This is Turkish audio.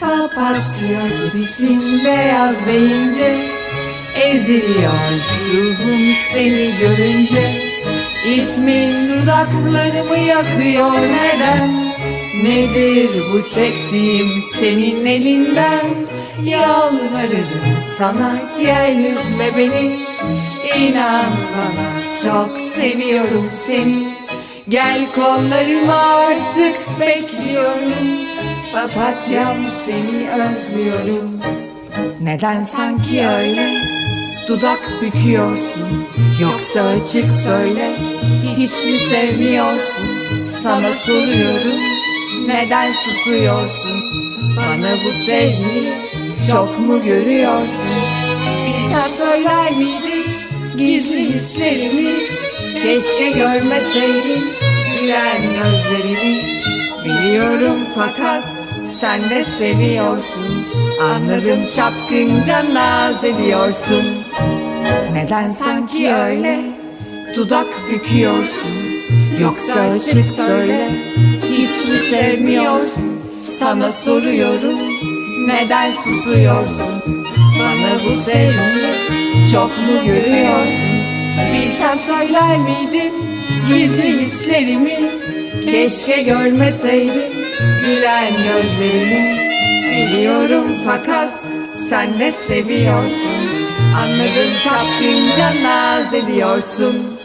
Papatya gibisin beyaz ve ince. Eziliyor ruhum seni görünce. İsmin dudaklarımı yakıyor neden? Nedir bu çektiğim senin elinden? Yalvarırım sana gel üzme beni. İnan bana çok seviyorum seni Gel kollarıma artık bekliyorum. Papatyam seni özlüyorum. Neden sanki öyle Dudak büküyorsun? Yoksa açık söyle Hiç mi sevmiyorsun? Sana soruyorum Neden susuyorsun? Bana bu sevgiyi Çok mu görüyorsun? Bilsem söyler miydin Gizli hislerimi Keşke görmeseydin Gülen gözlerimi. Biliyorum fakat sen de seviyorsun. Anladım çapkınca naz ediyorsun. Neden sanki öyle Dudak büküyorsun? Yoksa açık söyle Hiç mi sevmiyorsun? Sana soruyorum Neden susuyorsun? Bana bu sevgiyi Çok mu görüyorsun Bilsem söyler miydim? Gizli hislerimi Keşke görmeseydin Gülen gözlerimi Biliyorum fakat Sen de seviyorsun? Anladım çapkınca naz ediyorsun